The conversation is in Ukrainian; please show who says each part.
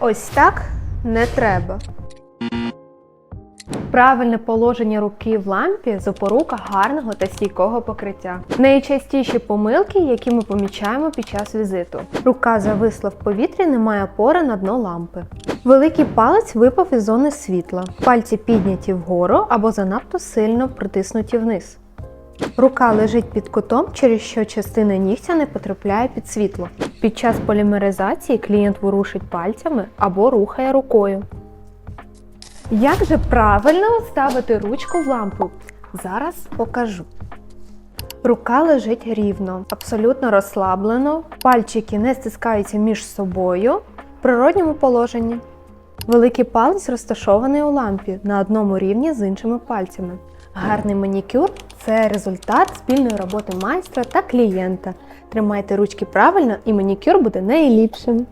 Speaker 1: Ось так не треба. Правильне положення руки в лампі запорука гарного та стійкого покриття. Найчастіші помилки, які ми помічаємо під час візиту. Рука зависла в повітрі, немає опори на дно лампи. Великий палець випав із зони світла. Пальці підняті вгору або занадто сильно притиснуті вниз. Рука лежить під кутом, через що частина нігтя не потрапляє під світло. Під час полімеризації клієнт ворушить пальцями або рухає рукою. Як же правильно ставити ручку в лампу? Зараз покажу. Рука лежить рівно, абсолютно розслаблено, пальчики не стискаються між собою в природньому положенні. Великий палець розташований у лампі на одному рівні з іншими пальцями. Гарний манікюр це результат спільної роботи майстра та клієнта. Тримайте ручки правильно і манікюр буде найліпшим.